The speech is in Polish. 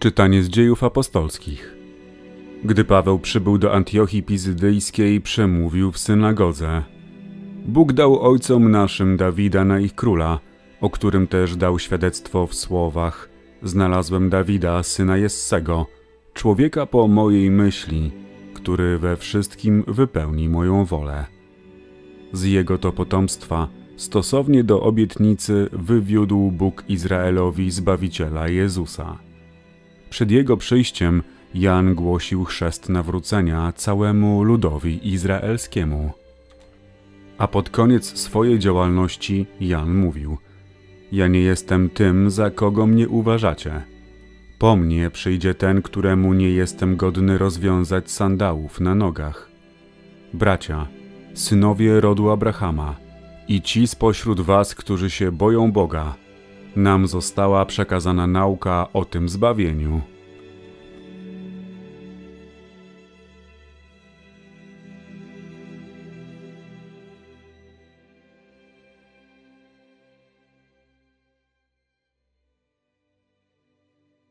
Czytanie z dziejów apostolskich. Gdy Paweł przybył do Antiochii Pizydyjskiej, przemówił w synagodze. Bóg dał ojcom naszym Dawida na ich króla, o którym też dał świadectwo w słowach: Znalazłem Dawida, syna Jessego, człowieka po mojej myśli, który we wszystkim wypełni moją wolę. Z jego to potomstwa, stosownie do obietnicy, wywiódł Bóg Izraelowi Zbawiciela Jezusa. Przed jego przyjściem Jan głosił chrzest nawrócenia całemu ludowi izraelskiemu. A pod koniec swojej działalności Jan mówił: Ja nie jestem tym, za kogo mnie uważacie. Po mnie przyjdzie ten, któremu nie jestem godny rozwiązać sandałów na nogach. Bracia, synowie rodu Abrahama i ci spośród was, którzy się boją Boga, nam została przekazana nauka o tym zbawieniu.